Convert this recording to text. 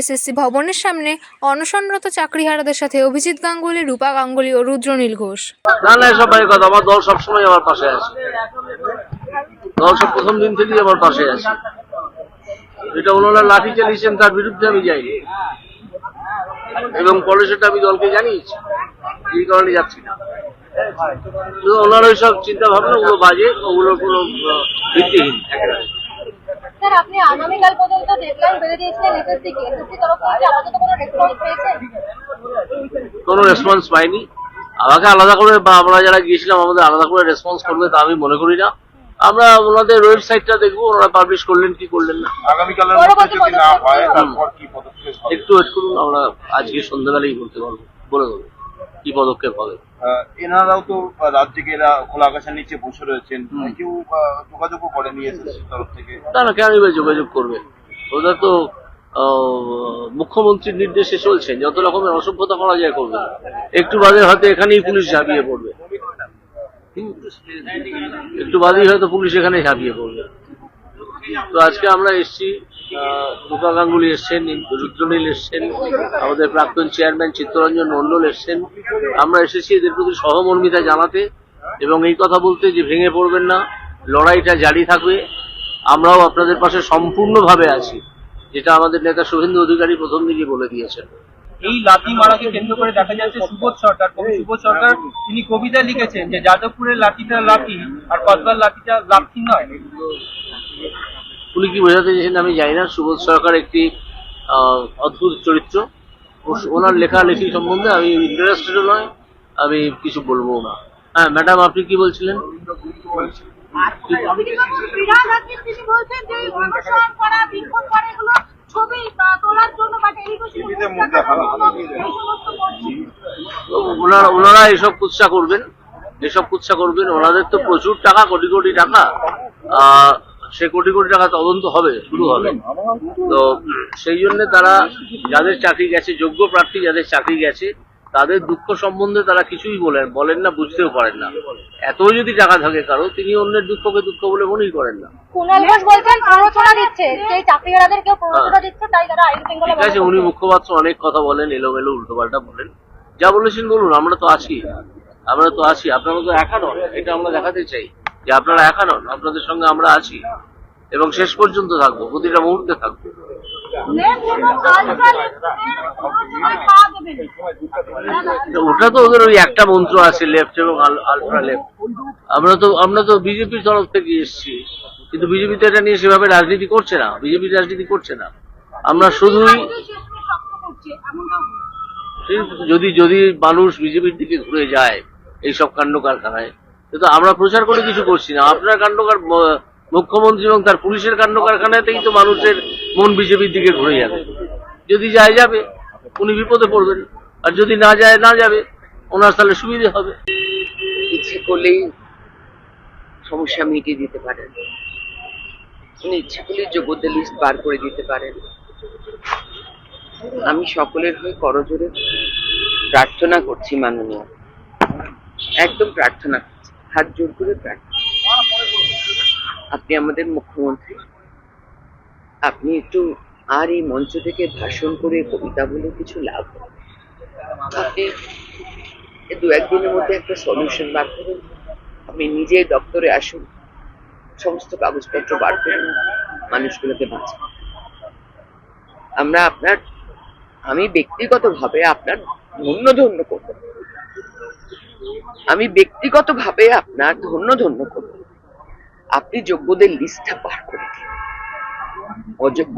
SSC ভবনের সামনে অনশনরত চাকরিহারাদের সাথে অভিজিৎ গাঙ্গুলি, রূপা গাঙ্গুলি ও রুদ্রনীল ঘোষ। না না, এসব ভাই কথা, আমার দল সবসময় আমার পাশে আছে। দল সব প্রথম দিন থেকেই আমার পাশে আছে। এটা ওনারা লাঠি চালিয়েছেন, তার বিরুদ্ধে আমি যাইনি। এবং পরে সেটা আমি দলকে জানিয়েছি, এই কারণে যাচ্ছি না। ওনার ওই সব চিন্তা ভাবনা ওগুলো বাজে ওগুলো কোনো ভিত্তিহীন। একেবারে স্যার আপনি আগামীকাল পর্যন্ত ডেডলাইন বেড়ে দিয়েছিলেন এসএসসি কে এসএসসি তরফ থেকে আপাতত কোনো রেসপন্স পেয়েছেন? কোনো রেসপন্স পাইনি। আমাকে আলাদা করে বা আমরা যারা গিয়েছিলাম আমাদের আলাদা করে রেসপন্স করবে তা আমি মনে করি না। আমরা ওনাদের ওয়েবসাইটটা দেখব ওনারা পাবলিশ করলেন কি করলেন না। আগামীকালের মধ্যে যদি না হয় তারপর কি পদক্ষেপ একটু ওয়েট করুন আমরা আজকে সন্ধ্যাবেলায় বলতে পারব। বলে দেবো। কি পদক্ষেপ হবে? এনারাও তো রাত থেকে এরা খোলা আকাশের নিচে বসে রয়েছেন। কেউ আহ, যোগাযোগও করেনি এসএসসি তরফ থেকে। না না কেন যোগাযোগ করবে? ওদের তো মুখ্যমন্ত্রীর নির্দেশে চলছে যত রকমের অসভ্যতা করা যায় করবে একটু বাদে হয়তো এখানেই পুলিশ ঝাঁপিয়ে পড়বে। একটু বাদেই হয়তো পুলিশ এখানে ঝাঁপিয়ে পড়বে। তো আজকে আমরা এসছি রূপা গাঙ্গুলি এসছেন, রুদ্রনীল এসছেন, আমাদের প্রাক্তন চেয়ারম্যান চিত্তরঞ্জন মন্ডল এসছেন। আমরা এসেছি এদের প্রতি সহমর্মিতা জানাতে এবং এই কথা বলতে যে ভেঙে পড়বেন না, লড়াইটা জারি থাকবে। আমরাও আপনাদের পাশে সম্পূর্ণভাবে আছি, যেটা আমাদের নেতা শুভেন্দু অধিকারী প্রথম দিকে বলে দিয়েছেন। এই লাঠি মারাকে কেন্দ্র করে দেখা যাচ্ছে সুবোধ সরকার। সুবোধ সরকার, তিনি কবিতা লিখেছেন যে, যাদবপুরের লাঠিটা লাঠি আর কসবার লাঠিটা লাঠি নয়। উনি কি বোঝাতে চেয়েছেন আমি জানি না সুবোধ সরকার একটি অদ্ভুত চরিত্র। ও- ওনার লেখালেখি সম্বন্ধে আমি ইন্টারেস্টেডও নয় আমি কিছু বলব না। হ্যাঁ ম্যাডাম আপনি কি বলছিলেন? ওনারা ওনারা এসব কুৎসা করবেন এসব কুৎসা করবেন। ওনাদের তো প্রচুর টাকা কোটি কোটি টাকা। আহ, সে কোটি কোটি টাকা তদন্ত হবে শুরু হবে। তো সেই জন্য তারা যাদের চাকরি গেছে যোগ্য প্রার্থী যাদের চাকরি গেছে তাদের দুঃখ সম্বন্ধে তারা কিছুই বলেন বলেন না বুঝতেও পারেন না। এত যদি টাকা থাকে কারও তিনি অন্যের দুঃখকে দুঃখ বলে মনেই করেন না। কুণাল ঘোষ বলছেন প্ররোচনা দিচ্ছে। যে চাকরিহারাদের কেউ প্ররোচনা দিচ্ছে তাই তারা আইন শৃঙ্খলা ঠিক আছে উনি মুখপাত্র অনেক কথা বলেন এলোমেলো উল্টোপাল্টা বলেন। যা বলেছেন বলুন আমরা তো আছি। আমরা তো আছি আপনারা তো একা নয় এটা আমরা দেখাতে চাই। যে আপনারা একা নন, আপনাদের সঙ্গে আমরা আছি। এবং শেষ পর্যন্ত থাকব, প্রতিটা মুহূর্তে থাকব। ওটা তো ওদের ওই একটা মন্ত্র আছে, লেফট এবং আলট্রা লেফট। আমরা তো আমরা তো বিজেপির তরফ থেকে এসেছি। কিন্তু বিজেপি তো এটা নিয়ে সেভাবে রাজনীতি করছে না, বিজেপি রাজনীতি করছে না। আমরা শুধুই যদি যদি মানুষ বিজেপির দিকে ঘুরে যায় এইসব কাণ্ড কারখানায় কিন্তু আমরা প্রচার করে কিছু করছি না। আপনার কাণ্ডকার মুখ্যমন্ত্রী এবং তার পুলিশের কাণ্ড কারখানাতেই তো মানুষের মন বিজেপির দিকে ঘুরে যাবে। যদি যায়, যাবে। উনি বিপদে পড়বেন। আর যদি না যায়, না যাবে, ওনার তাহলে সুবিধে হবে। ইচ্ছে করলেই সমস্যা মিটিয়ে দিতে পারেন। উনি ইচ্ছে করলেই যোগ্যদের লিস্ট বার করে দিতে পারেন। আমি সকলের হয়ে করজোরে প্রার্থনা করছি মাননীয়। একদম প্রার্থনা হাত জোর করে প্রার্থনা। আপনি আমাদের মুখ্যমন্ত্রী। আপনি একটু আর এই মঞ্চ থেকে ভাষণ করে কবিতা বলে কিছু লাভ আপনি দু একদিনের মধ্যে একটা সলিউশন বার করুন। আপনি নিজে দপ্তরে আসুন। সমস্ত কাগজপত্র বার করুন। মানুষগুলোকে বাঁচান। আমরা আপনার, আমি ব্যক্তিগতভাবে আপনার ধন্য ধন্য করব। আমি ব্যক্তিগতভাবে আপনার ধন্য ধন্য করব। আপনি যোগ্যদের লিস্টটা বার করে দিন। অযোগ্য